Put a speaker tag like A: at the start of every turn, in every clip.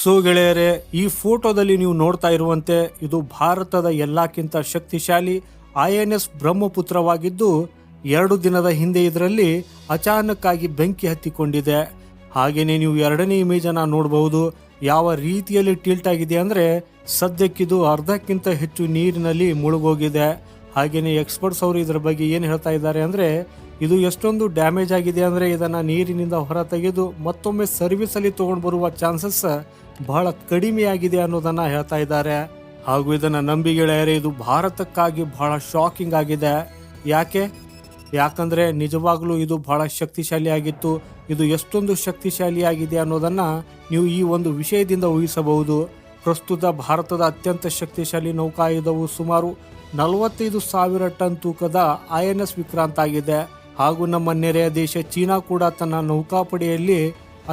A: So ಗೆಳೆಯರೆ, ಈ ಫೋಟೋದಲ್ಲಿ ನೀವು ನೋಡ್ತಾ ಇರುವಂತೆ ಇದು ಭಾರತದ ಎಲ್ಲಕ್ಕಿಂತ ಶಕ್ತಿಶಾಲಿ ಐ ಎನ್ ಎಸ್ ಬ್ರಹ್ಮಪುತ್ರವಾಗಿದ್ದು, ಎರಡು ದಿನದ ಹಿಂದೆ ಇದರಲ್ಲಿ ಅಚಾನಕ್ಕಾಗಿ ಬೆಂಕಿ ಹತ್ತಿಕೊಂಡಿದೆ. ಹಾಗೆಯೇ ನೀವು ಎರಡನೇ ಇಮೇಜನ್ನು ನೋಡಬಹುದು. ಯಾವ ರೀತಿಯಲ್ಲಿ ಟಿಲ್ಟ್ ಆಗಿದೆ ಅಂದ್ರೆ ಸದ್ಯಕ್ಕಿದು ಅರ್ಧಕ್ಕಿಂತ ಹೆಚ್ಚು ನೀರಿನಲ್ಲಿ ಮುಳುಗೋಗಿದೆ. ಹಾಗೆಯೇ ಎಕ್ಸ್ಪರ್ಟ್ಸ್ ಅವರು ಇದರ ಬಗ್ಗೆ ಏನು ಹೇಳ್ತಾ ಇದ್ದಾರೆ ಅಂದ್ರೆ ಇದು ಎಷ್ಟೊಂದು ಡ್ಯಾಮೇಜ್ ಆಗಿದೆ ಅಂದರೆ ಇದನ್ನು ನೀರಿನಿಂದ ಹೊರ ತೆಗೆದು ಮತ್ತೊಮ್ಮೆ ಸರ್ವಿಸಲ್ಲಿ ತೊಗೊಂಡು ಬರುವ ಚಾನ್ಸಸ್ ಬಹಳ ಕಡಿಮೆ ಆಗಿದೆ ಅನ್ನೋದನ್ನ ಹೇಳ್ತಾ ಇದ್ದಾರೆ. ಹಾಗೂ ಇದನ್ನು ನಂಬಿ ಗೆಳೆಯರೆ, ಇದು ಭಾರತಕ್ಕಾಗಿ ಬಹಳ ಶಾಕಿಂಗ್ ಆಗಿದೆ. ಯಾಕೆ? ಯಾಕಂದರೆ ನಿಜವಾಗಲೂ ಇದು ಬಹಳ ಶಕ್ತಿಶಾಲಿಯಾಗಿತ್ತು ಇದು ಎಷ್ಟೊಂದು ಶಕ್ತಿಶಾಲಿಯಾಗಿದೆ ಅನ್ನೋದನ್ನು ನೀವು ಈ ಒಂದು ವಿಷಯದಿಂದ ಊಹಿಸಬಹುದು. ಪ್ರಸ್ತುತ ಭಾರತದ ಅತ್ಯಂತ ಶಕ್ತಿಶಾಲಿ ನೌಕಾಯುಧವು ಸುಮಾರು ನಲವತ್ತೈದು ಸಾವಿರ ಟನ್ ತೂಕದ ಐ ಎನ್ ಎಸ್ ವಿಕ್ರಾಂತ್ ಆಗಿದೆ. ಹಾಗೂ ನಮ್ಮ ನೆರೆಯ ದೇಶ ಚೀನಾ ಕೂಡ ತನ್ನ ನೌಕಾಪಡೆಯಲ್ಲಿ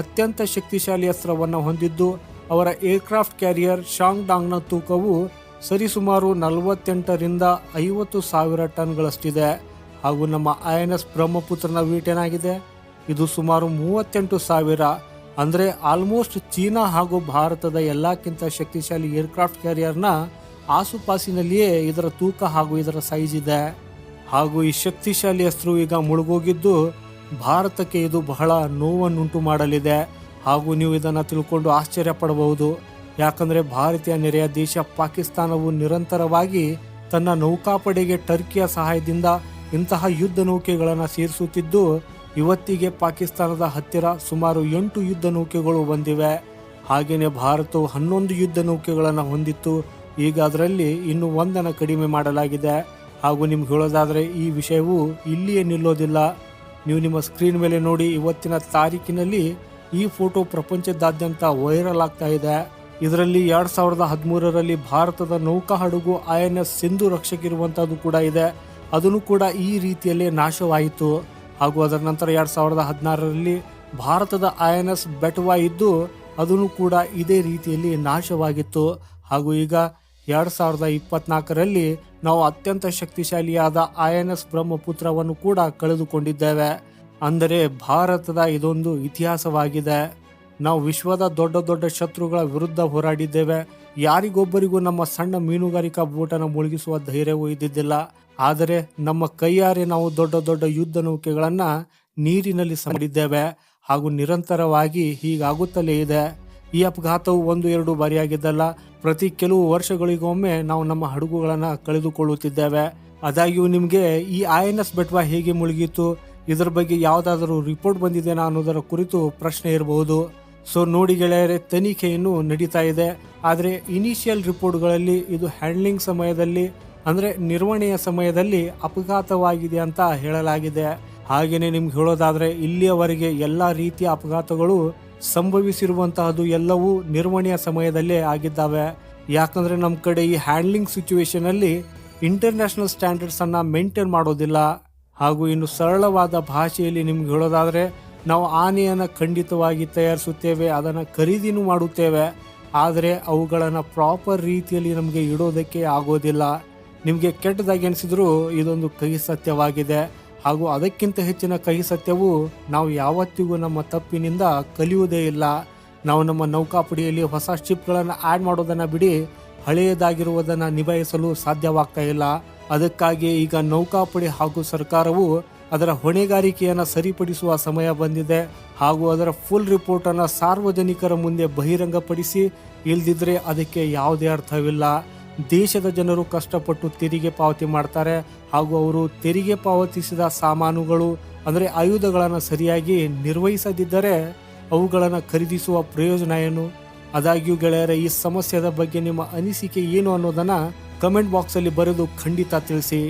A: ಅತ್ಯಂತ ಶಕ್ತಿಶಾಲಿ ಅಸ್ತ್ರವನ್ನು ಹೊಂದಿದ್ದು, ಅವರ ಏರ್ಕ್ರಾಫ್ಟ್ ಕ್ಯಾರಿಯರ್ ಶಾಂಗ್ ಡಾಂಗ್ನ ತೂಕವು ಸರಿಸುಮಾರು ನಲವತ್ತೆಂಟರಿಂದ ಐವತ್ತು ಸಾವಿರ ಟನ್ಗಳಷ್ಟಿದೆ. ಹಾಗೂ ನಮ್ಮ ಐ ಎನ್ ಎಸ್ ಬ್ರಹ್ಮಪುತ್ರನ ವೀಟೇನಾಗಿದೆ ಇದು ಸುಮಾರು ಮೂವತ್ತೆಂಟು ಸಾವಿರ. ಅಂದರೆ ಆಲ್ಮೋಸ್ಟ್ ಚೀನಾ ಹಾಗೂ ಭಾರತದ ಎಲ್ಲಕ್ಕಿಂತ ಶಕ್ತಿಶಾಲಿ ಏರ್ಕ್ರಾಫ್ಟ್ ಕ್ಯಾರಿಯರ್ನ ಆಸುಪಾಸಿನಲ್ಲಿಯೇ ಇದರ ತೂಕ ಹಾಗೂ ಇದರ ಸೈಜ್ ಇದೆ. ಹಾಗೂ ಈ ಶಕ್ತಿಶಾಲಿ ಅಸ್ತ್ರವು ಈಗ ಮುಳುಗೋಗಿದ್ದು ಭಾರತಕ್ಕೆ ಇದು ಬಹಳ ನೋವನ್ನುಂಟು ಮಾಡಲಿದೆ. ಹಾಗೂ ನೀವು ಇದನ್ನು ತಿಳ್ಕೊಂಡು ಆಶ್ಚರ್ಯ ಪಡಬಹುದು. ಯಾಕಂದರೆ ಭಾರತೀಯ ನೆರೆಯ ದೇಶ ಪಾಕಿಸ್ತಾನವು ನಿರಂತರವಾಗಿ ತನ್ನ ನೌಕಾಪಡೆಗೆ ಟರ್ಕಿಯ ಸಹಾಯದಿಂದ ಇಂತಹ ಯುದ್ಧ ನೌಕೆಗಳನ್ನು ಸೇರಿಸುತ್ತಿದ್ದು, ಇವತ್ತಿಗೆ ಪಾಕಿಸ್ತಾನದ ಹತ್ತಿರ ಸುಮಾರು ಎಂಟು ಯುದ್ಧ ನೌಕೆಗಳು ಬಂದಿವೆ. ಹಾಗೆಯೇ ಭಾರತವು ಹನ್ನೊಂದು ಯುದ್ಧ ನೌಕೆಗಳನ್ನು ಹೊಂದಿತ್ತು. ಈಗ ಅದರಲ್ಲಿ ಇನ್ನೂ ಒಂದನ್ನು ಕಡಿಮೆ ಮಾಡಲಾಗಿದೆ. ಹಾಗೂ ನಿಮ್ಗೆ ಹೇಳೋದಾದರೆ ಈ ವಿಷಯವು ಇಲ್ಲಿಯೇ ನಿಲ್ಲೋದಿಲ್ಲ. ನೀವು ನಿಮ್ಮ ಸ್ಕ್ರೀನ್ ಮೇಲೆ ನೋಡಿ ಇವತ್ತಿನ ತಾರೀಕಿನಲ್ಲಿ ಈ ಫೋಟೋ ಪ್ರಪಂಚದಾದ್ಯಂತ ವೈರಲ್ ಆಗ್ತಾ ಇದೆ. ಇದರಲ್ಲಿ ಎರಡ್ ಸಾವಿರದ ಹದಿಮೂರರಲ್ಲಿ ಭಾರತದ ನೌಕಾ ಹಡಗು ಐ ಎನ್ ಎಸ್ ಸಿಂಧು ರಕ್ಷಕಿರುವಂತದ್ದು ಕೂಡ ಇದೆ. ಅದನ್ನು ಕೂಡ ಈ ರೀತಿಯಲ್ಲಿ ನಾಶವಾಯಿತು. ಹಾಗೂ ಅದರ ನಂತರ ಎರಡ್ ಸಾವಿರದ ಹದಿನಾರರಲ್ಲಿ ಭಾರತದ ಐ ಎನ್ ಎಸ್ ಬೆಟವಾ ಇದ್ದು ಅದನ್ನು ಕೂಡ ಇದೇ ರೀತಿಯಲ್ಲಿ ನಾಶವಾಗಿತ್ತು. ಹಾಗೂ ಈಗ ಎರಡ್ ಸಾವಿರದ ಇಪ್ಪತ್ನಾಲ್ಕರಲ್ಲಿ ನಾವು ಅತ್ಯಂತ ಶಕ್ತಿಶಾಲಿಯಾದ ಐ ಎನ್ ಎಸ್ ಬ್ರಹ್ಮಪುತ್ರವನ್ನು ಕೂಡ ಕಳೆದುಕೊಂಡಿದ್ದೇವೆ. ಅಂದರೆ ಭಾರತದ ಇದೊಂದು ಇತಿಹಾಸವಾಗಿದೆ. ನಾವು ವಿಶ್ವದ ದೊಡ್ಡ ದೊಡ್ಡ ಶತ್ರುಗಳ ವಿರುದ್ಧ ಹೋರಾಡಿದ್ದೇವೆ. ಯಾರಿಗೊಬ್ಬರಿಗೂ ನಮ್ಮ ಸಣ್ಣ ಮೀನುಗಾರಿಕಾ ಬೋಟನ್ನು ಮುಳುಗಿಸುವ ಧೈರ್ಯವೂ ಇದ್ದಿದ್ದಿಲ್ಲ. ಆದರೆ ನಮ್ಮ ಕೈಯಾರೆ ನಾವು ದೊಡ್ಡ ದೊಡ್ಡ ಯುದ್ಧ ನೌಕೆಗಳನ್ನು ನೀರಿನಲ್ಲಿ ಮಾಡಿದ್ದೇವೆ ಹಾಗೂ ನಿರಂತರವಾಗಿ ಹೀಗಾಗುತ್ತಲೇ ಇದೆ. ಈ ಅಪಘಾತವು ಒಂದು ಎರಡು ಬಾರಿಯಾಗಿದ್ದಲ್ಲ. ಪ್ರತಿ ಕೆಲವು ವರ್ಷಗಳಿಗೊಮ್ಮೆ ನಾವು ನಮ್ಮ ಹಡಗುಗಳನ್ನು ಕಳೆದುಕೊಳ್ಳುತ್ತಿದ್ದೇವೆ. ಆದಾಗ್ಯೂ ನಿಮಗೆ ಈ ಐ ಎನ್ ಎಸ್ ಬೆಟ್ವಾ ಹೇಗೆ ಮುಳುಗಿತ್ತು? ಇದರ ಬಗ್ಗೆ ಯಾವುದಾದರೂ ರಿಪೋರ್ಟ್ ಬಂದಿದೆನಾ ಅನ್ನೋದರ ಕುರಿತು ಪ್ರಶ್ನೆ ಇರಬಹುದು. ಸೊ, ನೋಡಿ ಗೆಳೆಯರೆ, ತನಿಖೆಯನ್ನು ನಡೀತಾ ಇದೆ. ಆದರೆ ಇನಿಷಿಯಲ್ ರಿಪೋರ್ಟ್ಗಳಲ್ಲಿ ಇದು ಹ್ಯಾಂಡ್ಲಿಂಗ್ ಸಮಯದಲ್ಲಿ, ಅಂದರೆ ನಿರ್ವಹಣೆಯ ಸಮಯದಲ್ಲಿ ಅಪಘಾತವಾಗಿದೆ ಅಂತ ಹೇಳಲಾಗಿದೆ. ಹಾಗೆಯೇ ನಿಮ್ಗೆ ಹೇಳೋದಾದ್ರೆ, ಇಲ್ಲಿಯವರೆಗೆ ಎಲ್ಲ ರೀತಿಯ ಅಪಘಾತಗಳು ಸಂಭವಿಸಿರುವಂತಹದ್ದು ಎಲ್ಲವೂ ನಿರ್ವಹಣೆಯ ಸಮಯದಲ್ಲೇ ಆಗಿದ್ದಾವೆ. ಯಾಕಂದ್ರೆ ನಮ್ಮ ಕಡೆ ಈ ಹ್ಯಾಂಡ್ಲಿಂಗ್ ಸಿಚುವೇಶನಲ್ಲಿ ಇಂಟರ್ನ್ಯಾಷನಲ್ ಸ್ಟ್ಯಾಂಡರ್ಡ್ಸ್ ಅನ್ನ ಮೇಂಟೈನ್ ಮಾಡೋದಿಲ್ಲ. ಹಾಗೂ ಇನ್ನು ಸರಳವಾದ ಭಾಷೆಯಲ್ಲಿ ನಿಮ್ಗೆ ಹೇಳೋದಾದರೆ ನಾವು ಆನೆಯನ್ನು ಖಂಡಿತವಾಗಿ ತಯಾರಿಸುತ್ತೇವೆ, ಅದನ್ನು ಖರೀದಿನೂ ಮಾಡುತ್ತೇವೆ. ಆದರೆ ಅವುಗಳನ್ನು ಪ್ರಾಪರ್ ರೀತಿಯಲ್ಲಿ ನಮಗೆ ಇಡೋದಕ್ಕೆ ಆಗೋದಿಲ್ಲ. ನಿಮಗೆ ಕೆಟ್ಟದಾಗಿ ಅನಿಸಿದ್ರು ಇದೊಂದು ಕೈ ಸತ್ಯವಾಗಿದೆ. ಹಾಗೂ ಅದಕ್ಕಿಂತ ಹೆಚ್ಚಿನ ಕಹಿ ಸತ್ಯವು ನಾವು ಯಾವತ್ತಿಗೂ ನಮ್ಮ ತಪ್ಪಿನಿಂದ ಕಲಿಯುವುದೇ ಇಲ್ಲ. ನಾವು ನಮ್ಮ ನೌಕಾಪುಡಿಯಲ್ಲಿ ಹೊಸ ಶಿಪ್ಗಳನ್ನು ಆ್ಯಡ್ ಮಾಡೋದನ್ನು ಬಿಡಿ, ಹಳೆಯದಾಗಿರುವುದನ್ನು ನಿಭಾಯಿಸಲು ಸಾಧ್ಯವಾಗ್ತಾ ಇಲ್ಲ. ಅದಕ್ಕಾಗಿ ಈಗ ನೌಕಾಪಡೆ ಹಾಗೂ ಸರ್ಕಾರವು ಅದರ ಹೊಣೆಗಾರಿಕೆಯನ್ನು ಸರಿಪಡಿಸುವ ಸಮಯ ಬಂದಿದೆ ಹಾಗೂ ಅದರ ಫುಲ್ ರಿಪೋರ್ಟನ್ನು ಸಾರ್ವಜನಿಕರ ಮುಂದೆ ಬಹಿರಂಗಪಡಿಸಿ, ಇಲ್ದಿದ್ರೆ ಅದಕ್ಕೆ ಯಾವುದೇ ಅರ್ಥವಿಲ್ಲ. ದೇಶದ ಜನರು ಕಷ್ಟಪಟ್ಟು ತೆರಿಗೆ ಪಾವತಿ ಮಾಡ್ತಾರೆ ಹಾಗೂ ಅವರು ತೆರಿಗೆ ಪಾವತಿಸಿದ ಸಾಮಾನುಗಳು, ಅಂದರೆ ಆಯುಧಗಳನ್ನು ಸರಿಯಾಗಿ ನಿರ್ವಹಿಸದಿದ್ದರೆ ಅವುಗಳನ್ನು ಖರೀದಿಸುವ ಪ್ರಯೋಜನ ಏನು? ಆದಾಗ್ಯೂ ಗೆಳೆಯರ, ಈ ಸಮಸ್ಯೆದ ಬಗ್ಗೆ ನಿಮ್ಮ ಅನಿಸಿಕೆ ಏನು ಅನ್ನೋದನ್ನು ಕಮೆಂಟ್ ಬಾಕ್ಸಲ್ಲಿ ಬರೆದು ಖಂಡಿತ ತಿಳಿಸಿ.